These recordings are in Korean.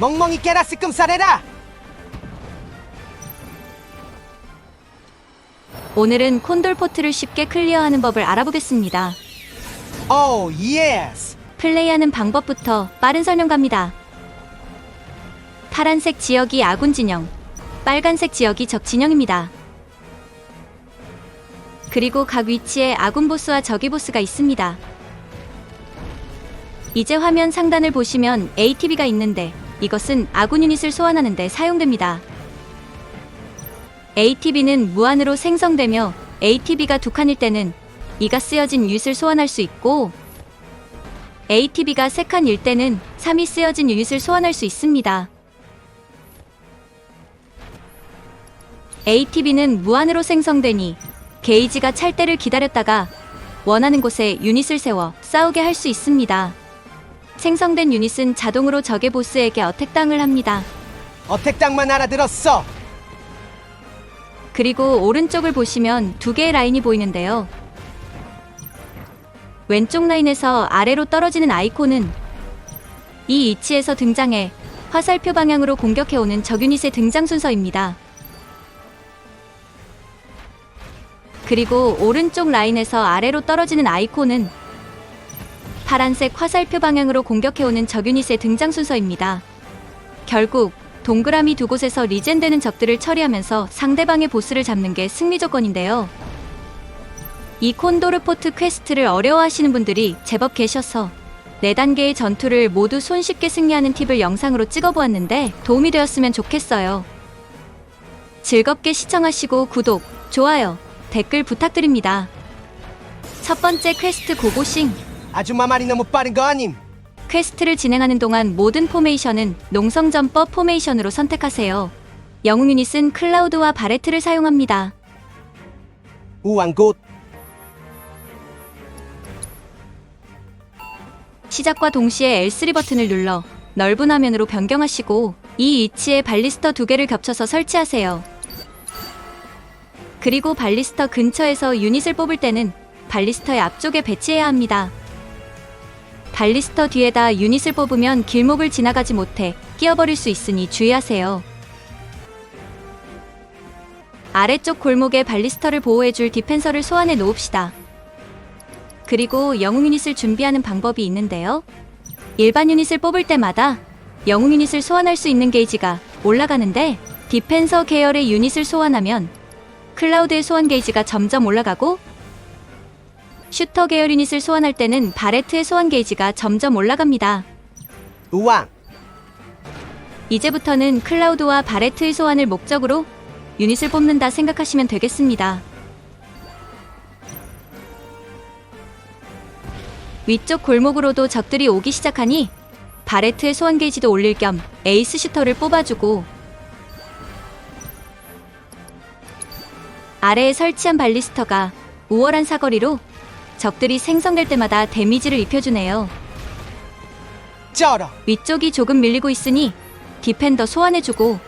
멍멍이 깨라 쓰끔살해라 오늘은 콘돌 포트를 쉽게 클리어하는 법을 알아보겠습니다. 오 예스 플레이하는 방법부터 빠른 설명 갑니다. 파란색 지역이 아군 진영, 빨간색 지역이 적 진영입니다. 그리고 각 위치에 아군 보스와 적이 보스가 있습니다. 이제 화면 상단을 보시면 ATB가 있는데 이것은 아군 유닛을 소환하는 데 사용됩니다. ATB는 무한으로 생성되며 ATB가 두 칸일 때는 이가 쓰여진 유닛을 소환할 수 있고 ATB가 3칸일 때는 3이 쓰여진 유닛을 소환할 수 있습니다. ATB는 무한으로 생성되니 게이지가 찰 때를 기다렸다가 원하는 곳에 유닛을 세워 싸우게 할 수 있습니다. 생성된 유닛은 자동으로 적의 보스에게 어택당을 합니다. 어택당만 알아들었어 그리고 오른쪽을 보시면 두 개의 라인이 보이는데요. 왼쪽 라인에서 아래로 떨어지는 아이콘은 이 위치에서 등장해 화살표 방향으로 공격해오는 적 유닛의 등장 순서입니다. 그리고 오른쪽 라인에서 아래로 떨어지는 아이콘은 파란색 화살표 방향으로 공격해오는 적 유닛의 등장 순서입니다. 결국 동그라미 두 곳에서 리젠되는 적들을 처리하면서 상대방의 보스를 잡는 게 승리 조건인데요. 이 콘도르포트 퀘스트를 어려워하시는 분들이 제법 계셔서 4단계의 전투를 모두 손쉽게 승리하는 팁을 영상으로 찍어보았는데 도움이 되었으면 좋겠어요. 즐겁게 시청하시고 구독, 좋아요, 댓글 부탁드립니다. 첫 번째 퀘스트 고고싱. 아줌마 말이 너무 빠른 거 아님 퀘스트를 진행하는 동안 모든 포메이션은 농성점법 포메이션으로 선택하세요. 영웅 유닛은 클라우드와 바레트를 사용합니다. 우왕곳 시작과 동시에 L3 버튼을 눌러 넓은 화면으로 변경하시고 이 위치에 발리스터 두 개를 겹쳐서 설치하세요. 그리고 발리스터 근처에서 유닛을 뽑을 때는 발리스터의 앞쪽에 배치해야 합니다. 발리스터 뒤에다 유닛을 뽑으면 길목을 지나가지 못해 끼어버릴 수 있으니 주의하세요. 아래쪽 골목에 발리스터를 보호해줄 디펜서를 소환해 놓읍시다. 그리고 영웅 유닛을 준비하는 방법이 있는데요. 일반 유닛을 뽑을 때마다 영웅 유닛을 소환할 수 있는 게이지가 올라가는데 디펜서 계열의 유닛을 소환하면 클라우드의 소환 게이지가 점점 올라가고 슈터 계열 유닛을 소환할 때는 바레트의 소환 게이지가 점점 올라갑니다. 우왕 이제부터는 클라우드와 바레트의 소환을 목적으로 유닛을 뽑는다 생각하시면 되겠습니다. 위쪽 골목으로도 적들이 오기 시작하니 바레트의 소환 게이지도 올릴 겸 에이스 슈터를 뽑아주고 아래에 설치한 발리스터가 우월한 사거리로 적들이 생성될 때마다 데미지를 입혀주네요. 쩔어 위쪽이 조금 밀리고 있으니 디펜더 소환해주고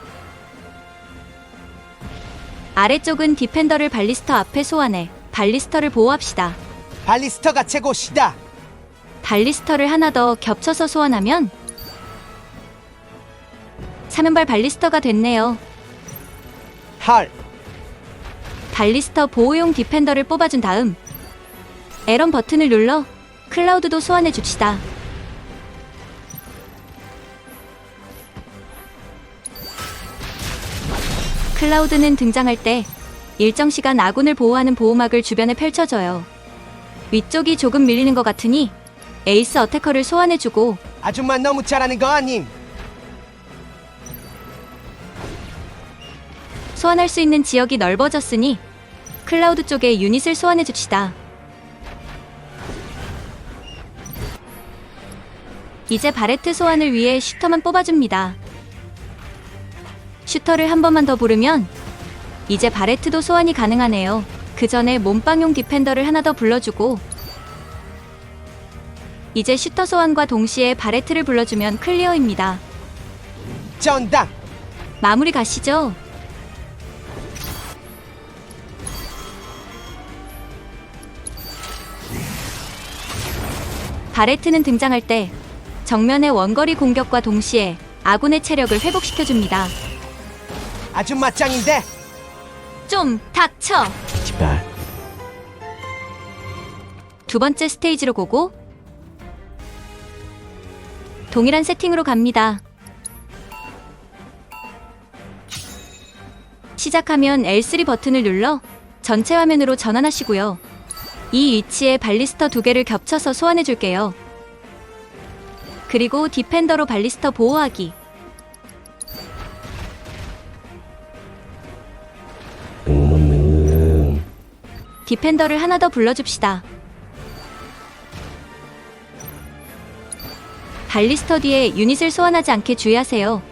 아래쪽은 디펜더를 발리스터 앞에 소환해 발리스터를 보호합시다. 발리스터가 최고시다 발리스터를 하나 더 겹쳐서 소환하면 사면발 발리스터가 됐네요. 헐 발리스터 보호용 디펜더를 뽑아준 다음 에런 버튼을 눌러 클라우드도 소환해 줍시다. 클라우드는 등장할 때 일정 시간 아군을 보호하는 보호막을 주변에 펼쳐줘요. 위쪽이 조금 밀리는 것 같으니 에이스 어태커를 소환해주고 아줌마 너무 잘하는 거 아님 소환할 수 있는 지역이 넓어졌으니 클라우드 쪽에 유닛을 소환해 줍시다. 이제 바레트 소환을 위해 슈터만 뽑아줍니다. 슈터를 한 번만 더 부르면 이제 바레트도 소환이 가능하네요. 그 전에 몸빵용 디펜더를 하나 더 불러주고 이제 슈터 소환과 동시에 바레트를 불러주면 클리어입니다. 쩐당 마무리 가시죠. 바레트는 등장할 때 정면의 원거리 공격과 동시에 아군의 체력을 회복시켜줍니다. 아주 맞짱인데 좀 닥쳐! 제발 두 번째 스테이지로 고고. 동일한 세팅으로 갑니다. 시작하면 L3 버튼을 눌러 전체 화면으로 전환하시고요. 이 위치에 발리스터 두 개를 겹쳐서 소환해 줄게요. 그리고 디펜더로 발리스터 보호하기. 디펜더를 하나 더 불러줍시다. 발리스터 뒤에 유닛을 소환하지 않게 주의하세요.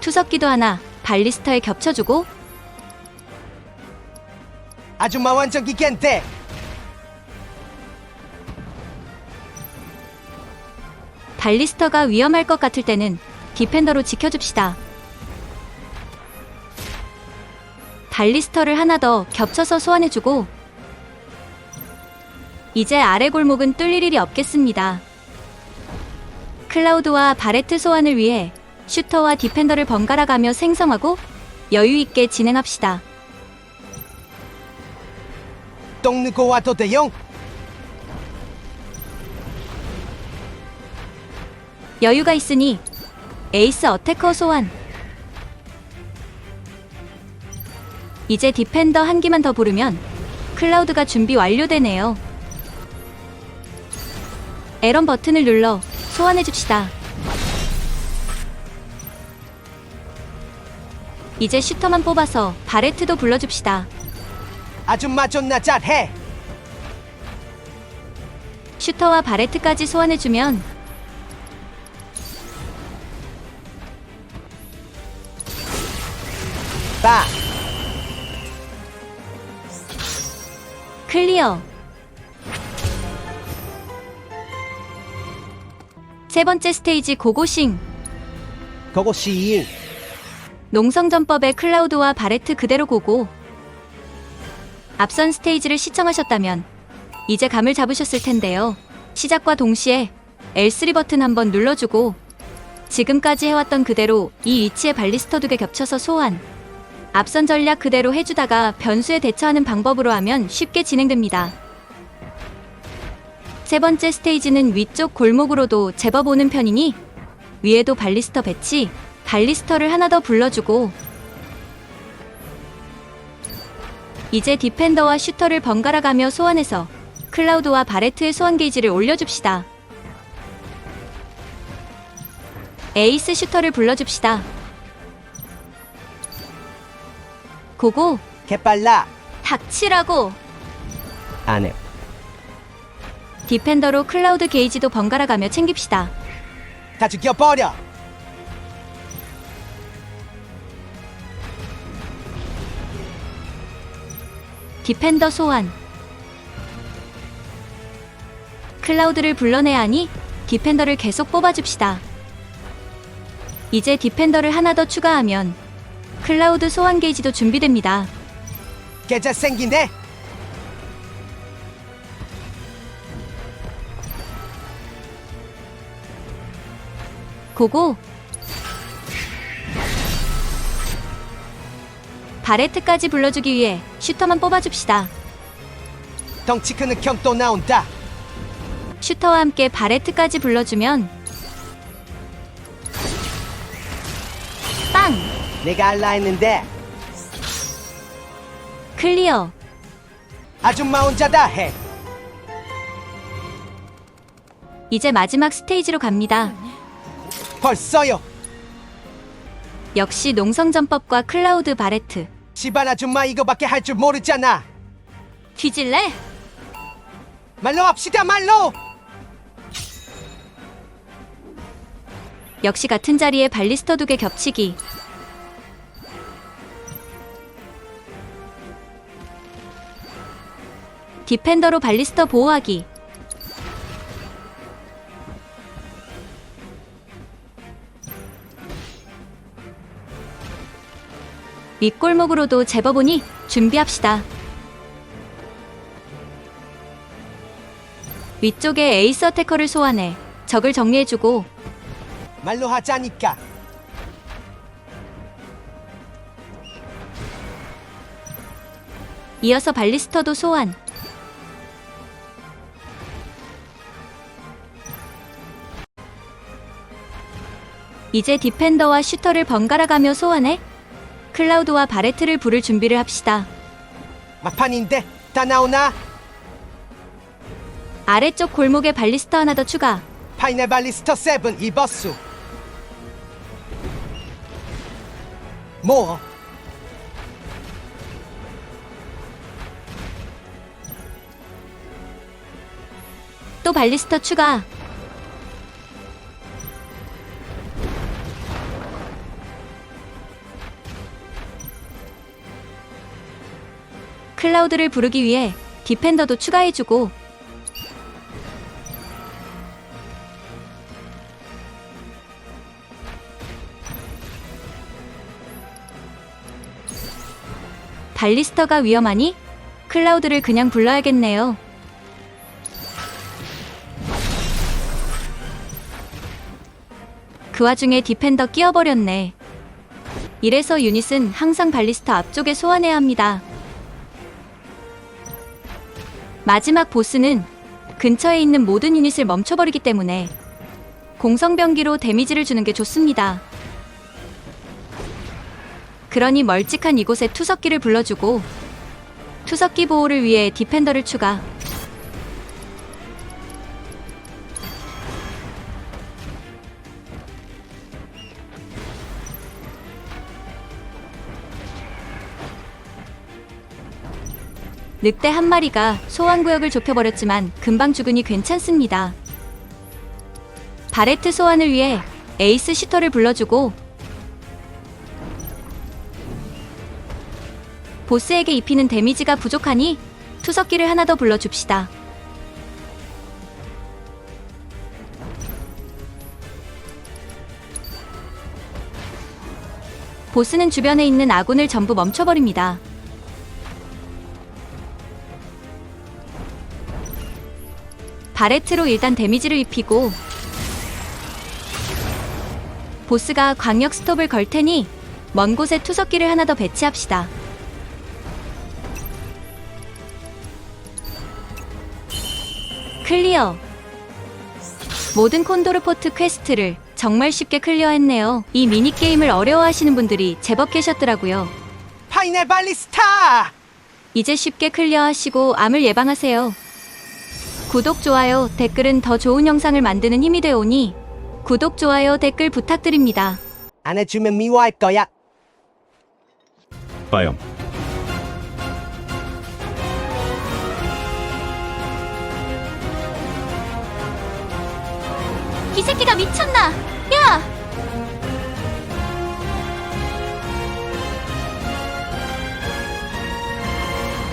투석기도 하나 발리스터에 겹쳐주고 아줌마 완전 기 겐데 발리스터가 위험할 것 같을 때는 디펜더로 지켜줍시다. 발리스터를 하나 더 겹쳐서 소환해주고 이제 아래 골목은 뚫릴 일이 없겠습니다. 클라우드와 바레트 소환을 위해 슈터와 디펜더를 번갈아 가며 생성하고 여유 있게 진행합시다. 돼용 여유가 있으니 에이스 어태커 소환. 이제 디펜더 한 기만 더 부르면 클라우드가 준비 완료되네요. 에런 버튼을 눌러 소환해 줍시다. 이제 슈터만 뽑아서 바레트도 불러줍시다. 아줌마 존나 잘해 슈터와 바레트까지 소환해주면 빠 클리어. 세 번째 스테이지 고고싱. 그것이 농성전법의 클라우드와 바레트 그대로 고고. 앞선 스테이지를 시청하셨다면 이제 감을 잡으셨을 텐데요. 시작과 동시에 L3 버튼 한번 눌러주고 지금까지 해왔던 그대로 이 위치에 발리스터 두 개 겹쳐서 소환. 앞선 전략 그대로 해주다가 변수에 대처하는 방법으로 하면 쉽게 진행됩니다. 세 번째 스테이지는 위쪽 골목으로도 제법 오는 편이니 위에도 발리스터 배치, 발리스터를 하나 더 불러주고 이제 디펜더와 슈터를 번갈아 가며 소환해서 클라우드와 바레트의 소환 게이지를 올려줍시다. 에이스 슈터를 불러줍시다. 고고, 개빨라 닥치라고! 안해 디펜더로 클라우드 게이지도 번갈아 가며 챙깁시다. 다 죽여버려 디펜더 소환. 클라우드를 불러내야 하니 디펜더를 계속 뽑아줍시다. 이제 디펜더를 하나 더 추가하면 클라우드 소환 게이지도 준비됩니다. 개잘 생기네 고고! 바레트까지 불러주기 위해 슈터만 뽑아줍시다. 덩치 크는 형또 나온다 슈터와 함께 바레트까지 불러주면 내가 알라 했는데 클리어! 아줌마 혼자다 해 이제 마지막 스테이지로 갑니다. 벌써요 역시 농성전법과 클라우드 바레트. 집안 아줌마 이거밖에 할 줄 모르잖아 뒤질래? 말로 합시다 말로 역시 같은 자리에 발리스터 두 개 겹치기. 디펜더로 발리스터 보호하기. 윗골목으로도 제법 오니 준비합시다. 위쪽에 에이스 어태커를 소환해 적을 정리해주고 말로 하자니까. 이어서 발리스터도 소환. 이제 디펜더와 슈터를 번갈아 가며 소환해 클라우드와 바레트를 부를 준비를 합시다. 막판인데 다 나오나? 아래쪽 골목에 발리스터 하나 더 추가. 파이네발리스터 세븐 이버수. 뭐? 또 발리스터 추가. 클라우드를 부르기 위해 디펜더도 추가해주고 발리스터가 위험하니 클라우드를 그냥 불러야겠네요. 그 와중에 디펜더 끼어버렸네. 이래서 유닛은 항상 발리스터 앞쪽에 소환해야 합니다. 마지막 보스는 근처에 있는 모든 유닛을 멈춰버리기 때문에 공성병기로 데미지를 주는 게 좋습니다. 그러니 멀찍한 이곳에 투석기를 불러주고 투석기 보호를 위해 디펜더를 추가. 늑대 한 마리가 소환 구역을 좁혀버렸지만 금방 죽으니 괜찮습니다. 바레트 소환을 위해 에이스 슈터를 불러주고 보스에게 입히는 데미지가 부족하니 투석기를 하나 더 불러줍시다. 보스는 주변에 있는 아군을 전부 멈춰버립니다. 바레트로 일단 데미지를 입히고 보스가 광역 스톱을 걸 테니 먼 곳에 투석기를 하나 더 배치합시다. 클리어. 모든 콘도르포트 퀘스트를 정말 쉽게 클리어했네요. 이 미니게임을 어려워하시는 분들이 제법 계셨더라고요. 파이네 발리스타! 이제 쉽게 클리어하시고 암을 예방하세요. 구독, 좋아요, 댓글은 더 좋은 영상을 만드는 힘이 되오니 구독, 좋아요, 댓글 부탁드립니다. 안 해주면 미워할 거야. 빠염 이 새끼가 미쳤나? 야!